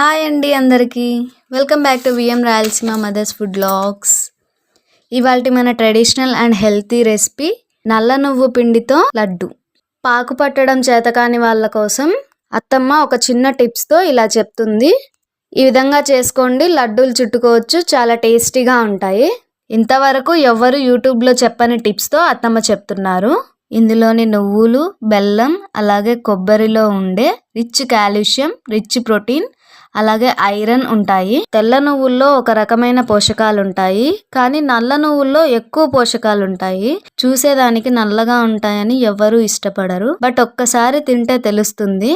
Hi అండి అందరికీ. Welcome back to VM Rayalaseema mother's food blogs ఇవాళ మన ట్రెడిషనల్ అండ్ హెల్తీ రెసిపీ నల్ల నువ్వు పిండితో లడ్డు. పాకు పట్టడం చేతకాని వాళ్ళ కోసం అత్తమ్మ ఒక చిన్న టిప్స్తో ఇలా చెప్తుంది. ఈ విధంగా చేసుకోండి లడ్డూలు చుట్టుకోవచ్చు చాలా టేస్టీగా ఉంటాయి. ఇంతవరకు ఎవ్వరు యూట్యూబ్లో చెప్పని టిప్స్తో అత్తమ్మ చెప్తున్నారు. ఇందులోని నువ్వులు బెల్లం అలాగే కొబ్బరిలో ఉండే రిచ్ కాల్షియం రిచ్ ప్రోటీన్ అలాగే ఐరన్ ఉంటాయి. తెల్ల నువ్వుల్లో ఒక రకమైన పోషకాలు ఉంటాయి కానీ నల్ల నువ్వుల్లో ఎక్కువ పోషకాలు ఉంటాయి చూసేదానికి నల్లగా ఉంటాయని ఎవ్వరూ ఇష్టపడరు. బట్ ఒక్కసారి తింటే తెలుస్తుంది.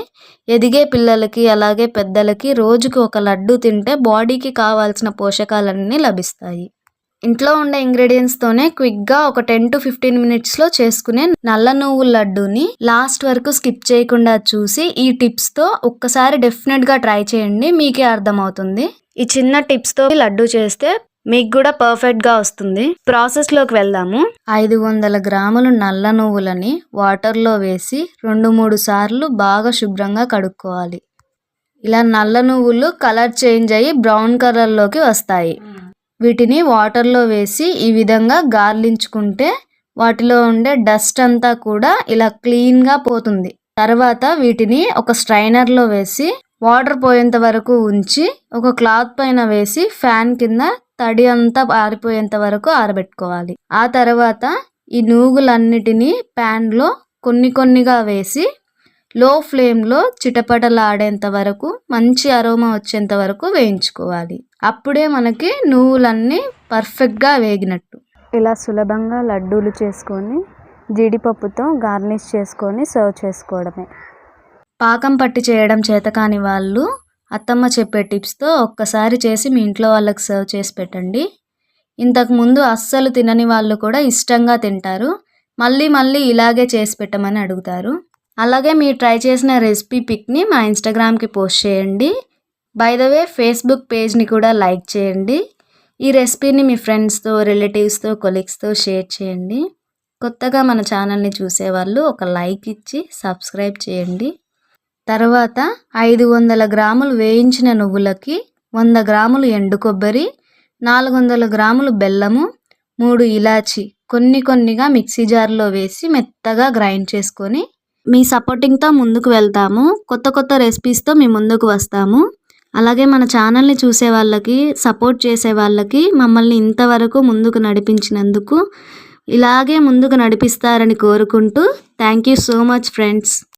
ఎదిగే పిల్లలకి అలాగే పెద్దలకి రోజుకి ఒక లడ్డు తింటే బాడీకి కావాల్సిన పోషకాలన్నీ లభిస్తాయి. ఇంట్లో ఉండే ఇంగ్రీడియంట్స్తోనే క్విక్గా ఒక టెన్ టు ఫిఫ్టీన్ మినిట్స్లో చేసుకునే నల్ల నువ్వుల లడ్డూని లాస్ట్ వరకు స్కిప్ చేయకుండా చూసి ఈ టిప్స్తో ఒక్కసారి డెఫినెట్గా ట్రై చేయండి మీకే అర్థమవుతుంది. ఈ చిన్న టిప్స్తో లడ్డు చేస్తే మీకు కూడా పర్ఫెక్ట్గా వస్తుంది. ప్రాసెస్లోకి వెళ్దాము. ఐదు వందల గ్రాములు నల్ల నువ్వులని వాటర్లో వేసి రెండు మూడు సార్లు బాగా శుభ్రంగా కడుక్కోవాలి. ఇలా నల్ల నువ్వులు కలర్ చేంజ్ అయ్యి బ్రౌన్ కలర్లోకి వస్తాయి. వీటిని వాటర్లో వేసి ఈ విధంగా గార్లించుకుంటే వాటిలో ఉండే డస్ట్ అంతా కూడా ఇలా క్లీన్గా పోతుంది. తర్వాత వీటిని ఒక స్ట్రైనర్లో వేసి వాటర్ పోయేంత వరకు ఉంచి ఒక క్లాత్ పైన వేసి ఫ్యాన్ కింద తడి అంతా ఆరిపోయేంత వరకు ఆరబెట్టుకోవాలి. ఆ తర్వాత ఈ నూగులన్నిటినీ ప్యాన్లో కొన్ని కొన్నిగా వేసి లో ఫ్లేమ్లో చిటపటలాడేంత వరకు మంచి అరోమా వచ్చేంత వరకు వేయించుకోవాలి. అప్పుడే మనకి నువ్వులన్నీ పర్ఫెక్ట్గా వేగినట్టు. ఇలా సులభంగా లడ్డూలు చేసుకొని జీడిపప్పుతో గార్నిష్ చేసుకొని సర్వ్ చేసుకోవడమే. పాకం పట్టి చేయడం చేతకాని వాళ్ళు అత్తమ్మ చెప్పే టిప్స్తో ఒక్కసారి చేసి మీ ఇంట్లో వాళ్ళకి సర్వ్ చేసి పెట్టండి. ఇంతకుముందు అస్సలు తినని వాళ్ళు కూడా ఇష్టంగా తింటారు. మళ్ళీ మళ్ళీ ఇలాగే చేసి పెట్టమని అడుగుతారు. అలాగే మీరు ట్రై చేసిన రెసిపీ పిక్ని మా ఇన్స్టాగ్రామ్కి పోస్ట్ చేయండి. బై ద వే ఫేస్బుక్ పేజ్ని కూడా లైక్ చేయండి. ఈ రెసిపీని మీ ఫ్రెండ్స్తో రిలేటివ్స్తో కొలీగ్స్తో షేర్ చేయండి. కొత్తగా మన ఛానల్ని చూసేవాళ్ళు ఒక లైక్ ఇచ్చి సబ్స్క్రైబ్ చేయండి. తర్వాత ఐదు వందల గ్రాములు వేయించిన నువ్వులకి వంద గ్రాములు ఎండు కొబ్బరి నాలుగు వందల గ్రాములు బెల్లము మూడు ఇలాచి కొన్ని కొన్నిగా మిక్సీ జార్లో వేసి మెత్తగా గ్రైండ్ చేసుకొని మీ సపోర్టింగ్తో ముందుకు వెళ్తాము. కొత్త కొత్త రెసిపీస్తో మీ ముందుకు వస్తాము. అలాగే మన ఛానల్ని చూసే వాళ్ళకి సపోర్ట్ చేసే వాళ్ళకి మమ్మల్ని ఇంతవరకు ముందుకు నడిపించినందుకు ఇలాగే ముందుకు నడిపిస్తారని కోరుకుంటూ thank you so much friends.